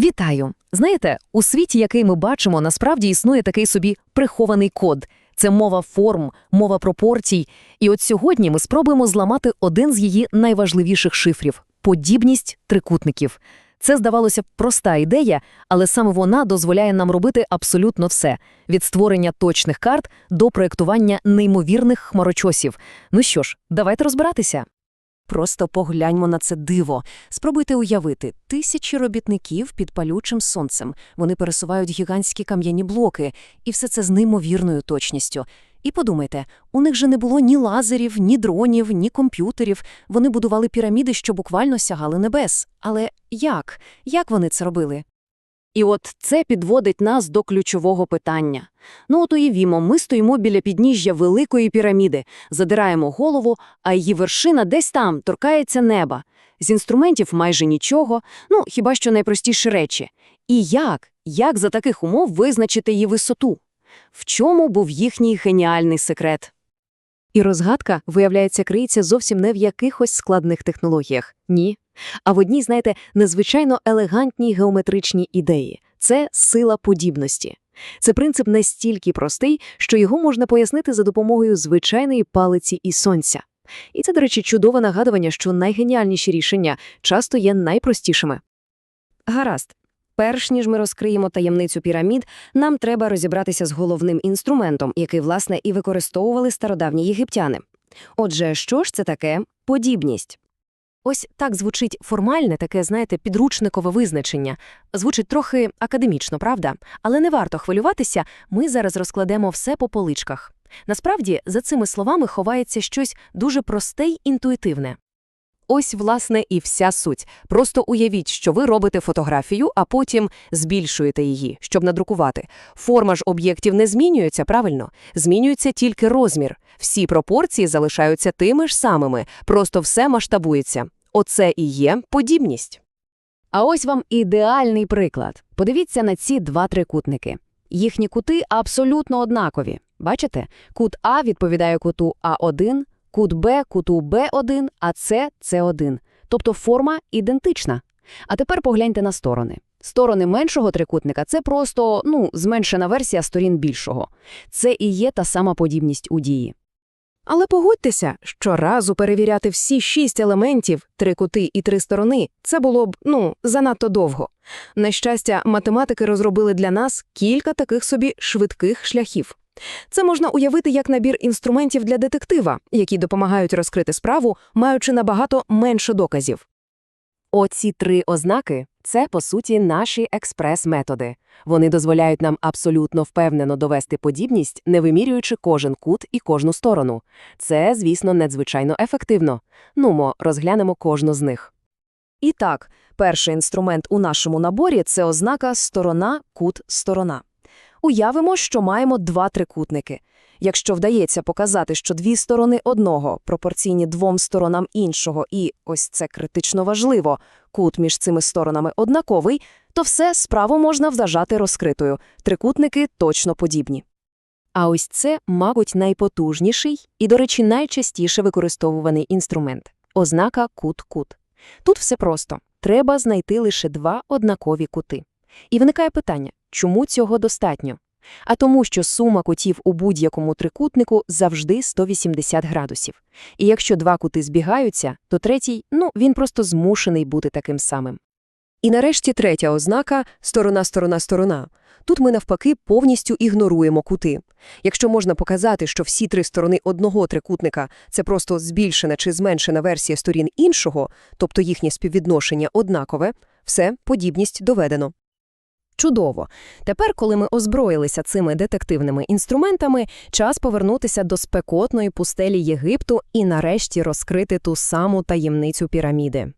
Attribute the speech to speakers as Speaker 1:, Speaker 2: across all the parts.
Speaker 1: Вітаю! Знаєте, у світі, який ми бачимо, насправді існує такий собі прихований код. Це мова форм, мова пропорцій. І от сьогодні ми спробуємо зламати один з її найважливіших шифрів подібність трикутників. Це, здавалося б, проста ідея, але саме вона дозволяє нам робити абсолютно все – від створення точних карт до проєктування неймовірних хмарочосів. Ну що ж, давайте розбиратися.
Speaker 2: Просто погляньмо на це диво. Спробуйте уявити тисячі робітників під палючим сонцем. Вони пересувають гігантські кам'яні блоки, і все це з неймовірною точністю. І подумайте, у них же не було ні лазерів, ні дронів, ні комп'ютерів. Вони будували піраміди, що буквально сягали небес. Але як? Як вони це робили? І от це підводить нас до ключового питання. Ну от уявімо, ми стоїмо біля підніжжя великої піраміди, задираємо голову, а її вершина десь там торкається неба. З інструментів майже нічого, ну хіба що найпростіші речі. І як? Як за таких умов визначити її висоту? В чому був їхній геніальний секрет? І розгадка, виявляється, криється зовсім не в якихось складних технологіях. Ні. А в одній, знаєте, незвичайно елегантній геометричній ідеї – це сила подібності. Це принцип настільки простий, що його можна пояснити за допомогою звичайної палиці і сонця. І це, до речі, чудове нагадування, що найгеніальніші рішення часто є найпростішими. Гаразд. Перш ніж ми розкриємо таємницю пірамід, нам треба розібратися з головним інструментом, який, власне, і використовували стародавні єгиптяни. Отже, що ж це таке подібність? Ось так звучить формальне, таке, знаєте, підручникове визначення. Звучить трохи академічно, правда? Але не варто хвилюватися, ми зараз розкладемо все по поличках. Насправді, за цими словами ховається щось дуже просте й інтуїтивне. Ось, власне, і вся суть. Просто уявіть, що ви робите фотографію, а потім збільшуєте її, щоб надрукувати. Форма ж об'єктів не змінюється, правильно? Змінюється тільки розмір. Всі пропорції залишаються тими ж самими, просто все масштабується. Оце і є подібність. А ось вам ідеальний приклад. Подивіться на ці два трикутники. Їхні кути абсолютно однакові. Бачите? Кут А відповідає куту А1, кут Б куту Б1, а С – С1. Тобто форма ідентична. А тепер погляньте на сторони. Сторони меншого трикутника – це просто, ну, зменшена версія сторін більшого. Це і є та сама подібність у дії. Але погодьтеся, щоразу перевіряти всі шість елементів, три кути і три сторони, це було б, ну, занадто довго. На щастя, математики розробили для нас кілька таких собі швидких шляхів. Це можна уявити як набір інструментів для детектива, які допомагають розкрити справу, маючи набагато менше доказів. Оці три ознаки – це, по суті, наші експрес-методи. Вони дозволяють нам абсолютно впевнено довести подібність, не вимірюючи кожен кут і кожну сторону. Це, звісно, надзвичайно ефективно. Нумо, розглянемо кожну з них. І так, перший інструмент у нашому наборі – це ознака сторона, кут, сторона. Уявимо, що маємо два трикутники. Якщо вдається показати, що дві сторони одного пропорційні двом сторонам іншого, і ось це критично важливо, кут між цими сторонами однаковий, то все справу можна вважати розкритою. Трикутники точно подібні. А ось це, мабуть, найпотужніший і, до речі, найчастіше використовуваний інструмент – ознака кут-кут. Тут все просто. Треба знайти лише два однакові кути. І виникає питання, чому цього достатньо? А тому, що сума кутів у будь-якому трикутнику завжди 180 градусів. І якщо два кути збігаються, то третій, ну, він просто змушений бути таким самим. І нарешті третя ознака – сторона-сторона-сторона. Тут ми навпаки повністю ігноруємо кути. Якщо можна показати, що всі три сторони одного трикутника – це просто збільшена чи зменшена версія сторін іншого, тобто їхнє співвідношення однакове, все, подібність доведено. Чудово. Тепер, коли ми озброїлися цими детективними інструментами, час повернутися до спекотної пустелі Єгипту і нарешті розкрити ту саму таємницю піраміди.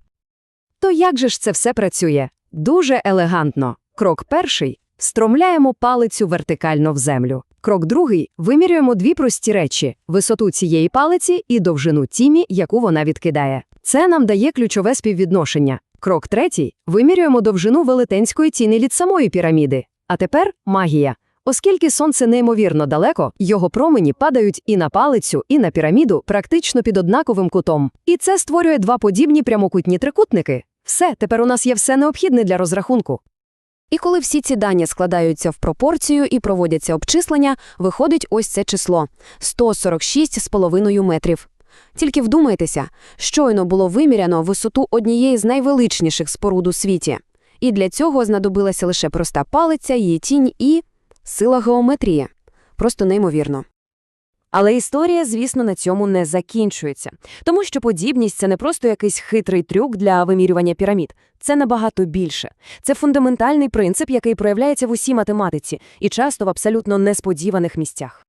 Speaker 2: То як же ж це все працює? Дуже елегантно. Крок перший – стромляємо палицю вертикально в землю. Крок другий – вимірюємо дві прості речі – висоту цієї палиці і довжину тімі, яку вона відкидає. Це нам дає ключове співвідношення. Крок третій – вимірюємо довжину велетенської ціни від самої піраміди. А тепер магія. Оскільки сонце неймовірно далеко, його промені падають і на палицю, і на піраміду практично під однаковим кутом. І це створює два подібні прямокутні трикутники. Все, тепер у нас є все необхідне для розрахунку.
Speaker 3: І коли всі ці дані складаються в пропорцію і проводяться обчислення, виходить ось це число – 146,5 метрів. Тільки вдумайтеся, щойно було виміряно висоту однієї з найвеличніших споруд у світі. І для цього знадобилася лише проста палиця, її тінь і сила геометрії. Просто неймовірно.
Speaker 2: Але історія, звісно, на цьому не закінчується. Тому що подібність – це не просто якийсь хитрий трюк для вимірювання пірамід. Це набагато більше. Це фундаментальний принцип, який проявляється в усій математиці і часто в абсолютно несподіваних місцях.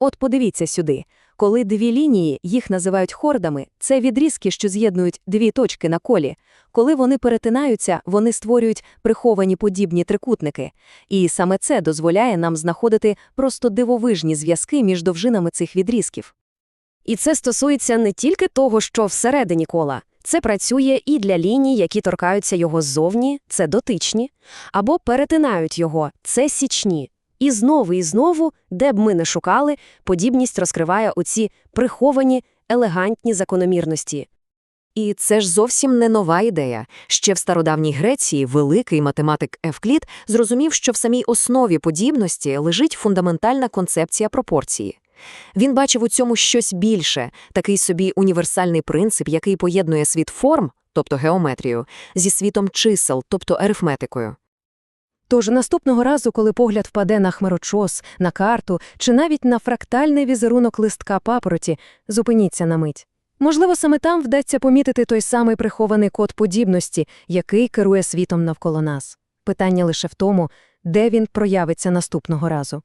Speaker 2: От подивіться сюди. Коли дві лінії, їх називають хордами, це відрізки, що з'єднують дві точки на колі. Коли вони перетинаються, вони створюють приховані подібні трикутники. І саме це дозволяє нам знаходити просто дивовижні зв'язки між довжинами цих відрізків.
Speaker 3: І це стосується не тільки того, що всередині кола. Це працює і для ліній, які торкаються його ззовні, це дотичні, або перетинають його, це січні. І знову і знову, де б ми не шукали, подібність розкриває оці приховані, елегантні закономірності.
Speaker 2: І це ж зовсім не нова ідея. Ще в стародавній Греції великий математик Евклід зрозумів, що в самій основі подібності лежить фундаментальна концепція пропорції. Він бачив у цьому щось більше, такий собі універсальний принцип, який поєднує світ форм, тобто геометрію, зі світом чисел, тобто арифметикою.
Speaker 1: Тож наступного разу, коли погляд впаде на хмарочос, на карту чи навіть на фрактальний візерунок листка папороті, зупиніться на мить. Можливо, саме там вдасться помітити той самий прихований код подібності, який керує світом навколо нас. Питання лише в тому, де він проявиться наступного разу.